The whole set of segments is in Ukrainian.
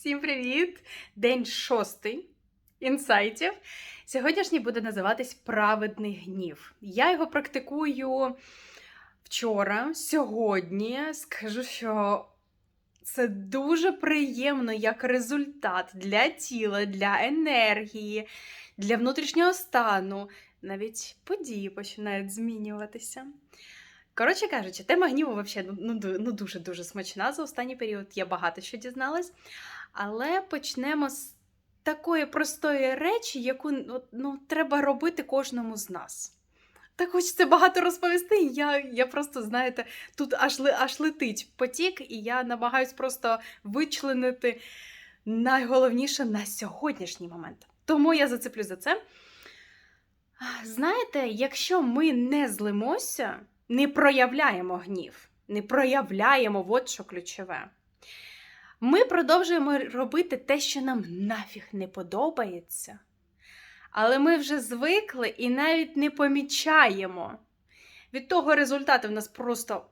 Всім привіт! День шостий інсайтів. Сьогоднішній буде називатись Праведний гнів. Я його практикую вчора, сьогодні. Скажу, що це дуже приємно як результат для тіла, для енергії, для внутрішнього стану. Навіть події починають змінюватися. Коротше кажучи, тема гніву взагалі ну, ну, дуже-дуже смачна за останній період. Я багато що дізналась. Але почнемо з такої простої речі, яку ну, треба робити кожному з нас. Так хочеться багато розповісти. Я, я просто, знаєте, тут аж, аж летить потік, і я намагаюсь просто вичленити найголовніше на сьогоднішній момент. Тому я зацеплю за це. Знаєте, якщо ми не злимося, не проявляємо гнів, не проявляємо от що ключове. Ми продовжуємо робити те, що нам нафіг не подобається. Але ми вже звикли і навіть не помічаємо. Від того результати в нас просто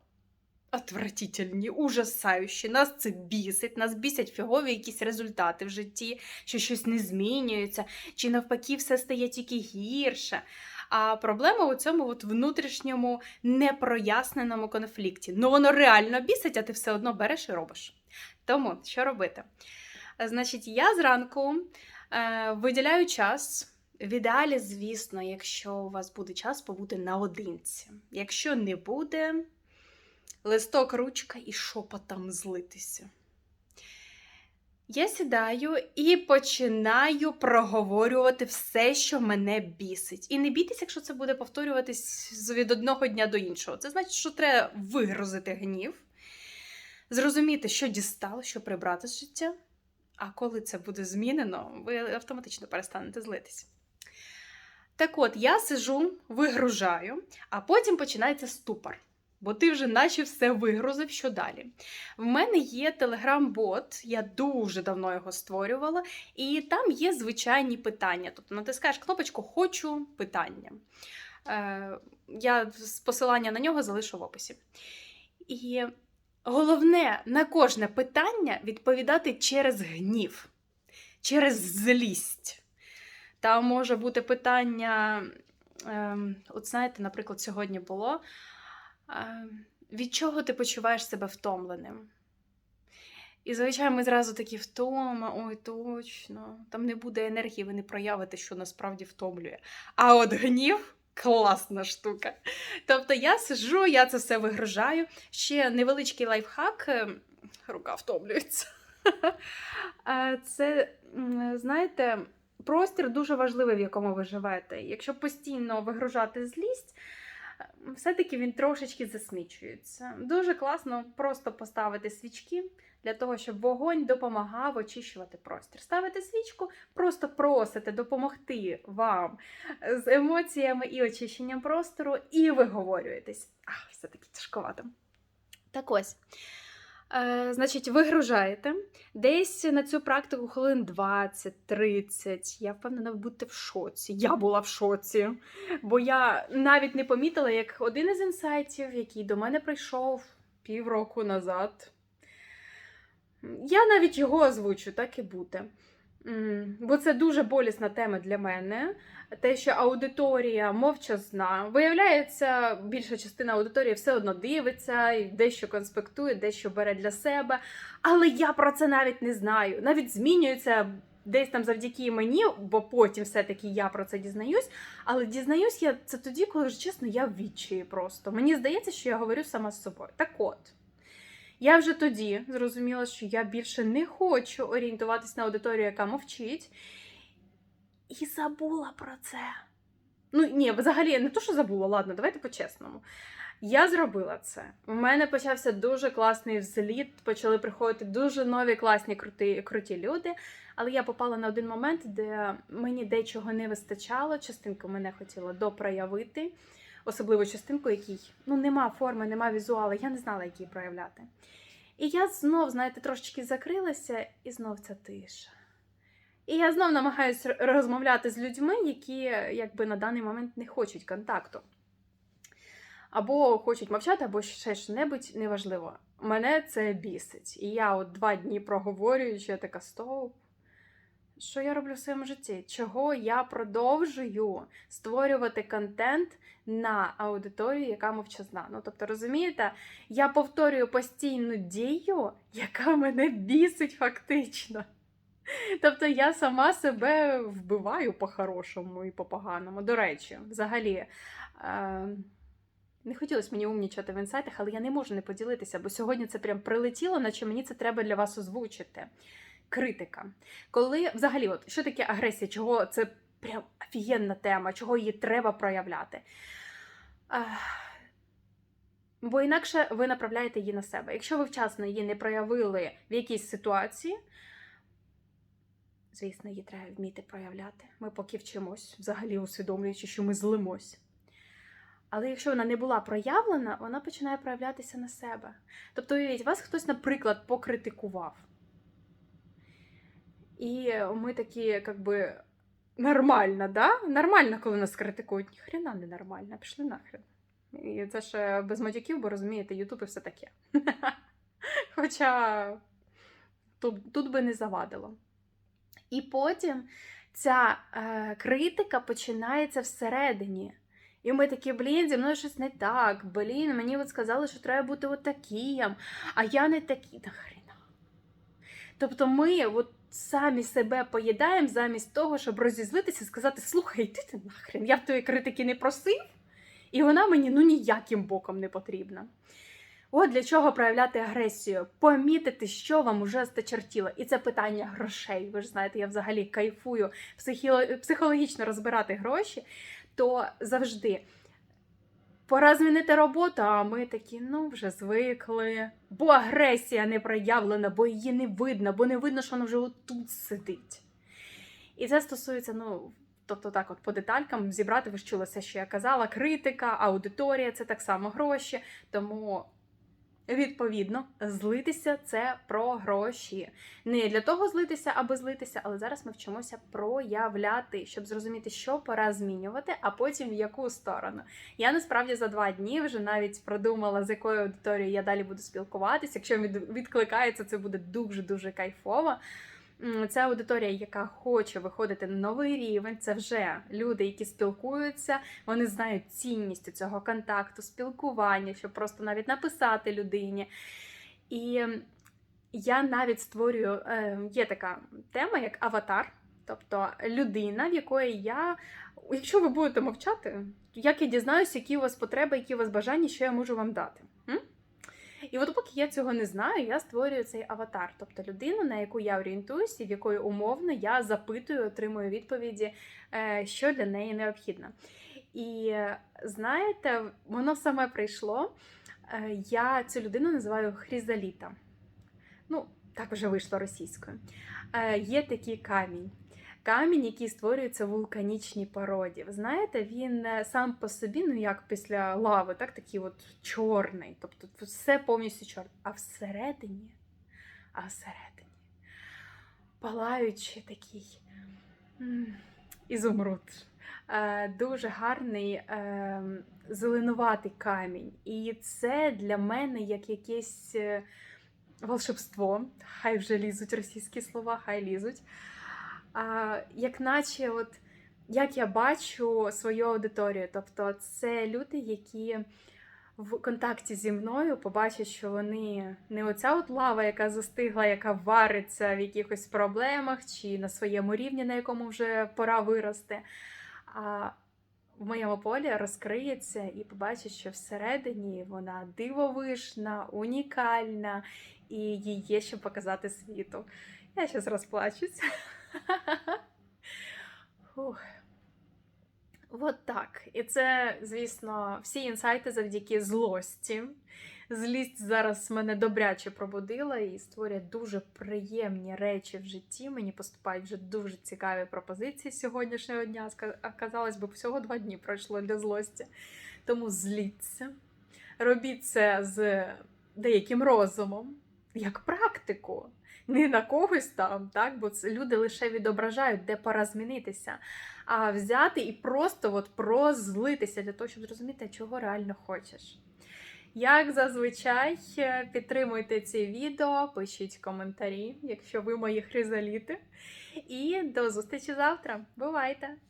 отвратительні, ужасаючі. Нас це бісить, нас бісять фігові якісь результати в житті, що щось не змінюється, чи навпаки, все стає тільки гірше. А проблема у цьому от внутрішньому непроясненому конфлікті. Ну воно реально бісить, а ти все одно береш і робиш. Тому що робити? Значить, я зранку е, виділяю час. В ідеалі, звісно, якщо у вас буде час побути наодинці. Якщо не буде, листок, ручка і шепотом злитися. Я сідаю і починаю проговорювати все, що мене бісить. І не бійтесь, якщо це буде повторюватись від одного дня до іншого. Це значить, що треба вигрузити гнів, зрозуміти, що дістало, що прибрати з життя. А коли це буде змінено, ви автоматично перестанете злитись. Так от, я сижу, вигружаю, а потім починається ступор. Бо ти вже наче все вигрузив, що далі. В мене є телеграм-бот, я дуже давно його створювала, і там є звичайні питання. Тобто натискаєш кнопочку Хочу питання. Е, я посилання на нього залишу в описі. І головне на кожне питання відповідати через гнів, через злість. Там може бути питання, ем, от знаєте, наприклад, сьогодні було. ем, від чого ти почуваєш себе втомленим? І, звичайно, ми зразу такі втома, ой, точно, там не буде енергії, ви не проявите, що насправді втомлює. А от гнів класна штука. Тобто я сижу, я це все вигружаю. Ще невеличкий лайфхак, е, рука втомлюється. Це, знаєте, простір дуже важливий, в якому ви живете. Якщо постійно вигружати злість, все-таки він трошечки засмічується. Дуже класно просто поставити свічки для того, щоб вогонь допомагав очищувати простір. Ставите свічку, просто просите допомогти вам з емоціями і очищенням простору, і виговорюєтесь. Ах, все-таки тяжковато. Так ось. Е, значить, вигружаєте. Десь на цю практику хвилин 20-30. Я впевнена, ви будете в шоці. Я була в шоці. Бо я навіть не помітила, як один із інсайтів, який до мене прийшов півроку назад. Я навіть його озвучу, так і буде. Бо це дуже болісна тема для мене. Те, що аудиторія мовчазна. Виявляється, більша частина аудиторії все одно дивиться, і дещо конспектує, дещо бере для себе. Але я про це навіть не знаю. Навіть змінюється десь там завдяки мені, бо потім все-таки я про це дізнаюсь. Але дізнаюсь я це тоді, коли вже чесно, я в відчаї просто. Мені здається, що я говорю сама з собою. Так от. Я вже тоді зрозуміла, що я більше не хочу орієнтуватись на аудиторію, яка мовчить, і забула про це. Ну, ні, взагалі, не то, що забула, ладно, давайте по-чесному. Я зробила це. У мене почався дуже класний взліт, почали приходити дуже нові, класні, круті, круті люди. Але я попала на один момент, де мені дечого не вистачало, частинку мене хотіла допроявити, особливо частинку, якій ну, нема форми, нема візуалу, я не знала, як її проявляти. І я знов, знаєте, трошечки закрилася, і знов ця тиша. І я знов намагаюся розмовляти з людьми, які якби на даний момент не хочуть контакту. або хочуть мовчати, або ще що-небудь, неважливо. Мене це бісить. І я от два дні проговорюючи, я така стоп. Що я роблю в своєму житті? Чого я продовжую створювати контент на аудиторію, яка мовчазна? Ну, тобто, розумієте, я повторюю постійну дію, яка мене бісить фактично. Тобто я сама себе вбиваю по-хорошому і по-поганому. До речі, взагалі. Е- не хотілося мені умнічати в інсайтах, але я не можу не поділитися, бо сьогодні це прям прилетіло, наче мені це треба для вас озвучити. Критика. Коли взагалі, от що таке агресія? Чого це прям офігенна тема, чого її треба проявляти? Бо інакше ви направляєте її на себе. Якщо ви вчасно її не проявили в якійсь ситуації, звісно, її треба вміти проявляти. Ми поки вчимось, взагалі усвідомлюючи, що ми злимось. Але якщо вона не була проявлена, вона починає проявлятися на себе. Тобто, уявіть, вас хтось, наприклад, покритикував. І ми такі, як би, нормально, да? Нормально, коли нас критикують. Ніхрена не нормально, пішли нахрен. І це ж без матюків, бо розумієте, Ютуб і все таке. Хоча тут, тут би не завадило. І потім ця е, критика починається всередині. І ми такі, блін, зі мною щось не так. Блін, мені от сказали, що треба бути от таким, а я не такий. Нахрена. Тобто ми от самі себе поїдаємо замість того, щоб розізлитися і сказати: слухай, йди ти нахрен, я в твої критики не просив, і вона мені ну ніяким боком не потрібна. От для чого проявляти агресію, помітити, що вам уже стачертіло. І це питання грошей. Ви ж знаєте, я взагалі кайфую психологічно розбирати гроші, то завжди пора змінити роботу, а ми такі, ну, вже звикли. Бо агресія не проявлена, бо її не видно, бо не видно, що вона вже отут сидить. І це стосується, ну. Тобто так, от по деталькам зібрати, ви ж чули все, що я казала, критика, аудиторія це так само гроші. Тому Відповідно, злитися це про гроші. Не для того злитися, аби злитися, але зараз ми вчимося проявляти, щоб зрозуміти, що пора змінювати, а потім в яку сторону. Я насправді за два дні вже навіть продумала, з якою аудиторією я далі буду спілкуватися. Якщо від- відкликається, це буде дуже дуже кайфово. Це аудиторія, яка хоче виходити на новий рівень. Це вже люди, які спілкуються, вони знають цінність цього контакту, спілкування, щоб просто навіть написати людині. І я навіть створюю, е, є така тема, як аватар, тобто людина, в якої я, якщо ви будете мовчати, як я дізнаюся, які у вас потреби, які у вас бажання, що я можу вам дати. І от поки я цього не знаю, я створюю цей аватар, тобто людину, на яку я орієнтуюся, в якої умовно я запитую, отримую відповіді, е, що для неї необхідно. І е, знаєте, воно саме прийшло. Е, Я цю людину називаю Хрізаліта. Ну, так вже вийшло російською. Є такий камінь. Камінь, який створюється в вулканічній породі. Ви знаєте, він е, сам по собі, ну як після лави, так такий от чорний. Тобто все повністю чорне. А всередині, а всередині, палаючи такий ізумруд. Е, Дуже гарний е, зеленуватий камінь. І це для мене як якесь волшебство. Хай вже лізуть російські слова, хай лізуть. А, як наче, от як я бачу свою аудиторію. Тобто, це люди, які в контакті зі мною побачать, що вони не оця от лава, яка застигла, яка вариться в якихось проблемах чи на своєму рівні, на якому вже пора вирости. А в моєму полі розкриється і побачить, що всередині вона дивовижна, унікальна, і їй є що показати світу. Я зараз розплачусь. Фух. От так. І це, звісно, всі інсайти завдяки злості. Злість зараз мене добряче пробудила і створює дуже приємні речі в житті. Мені поступають вже дуже цікаві пропозиції з сьогоднішнього дня. Казалось би, всього два дні пройшло для злості. Тому зліться. Робіть це з деяким розумом, як практику. Не на когось там, так? бо це люди лише відображають, де пора змінитися, а взяти і просто от прозлитися для того, щоб зрозуміти, чого реально хочеш. Як зазвичай, підтримуйте ці відео, пишіть коментарі, якщо ви мої хризаліти. І до зустрічі завтра. Бувайте!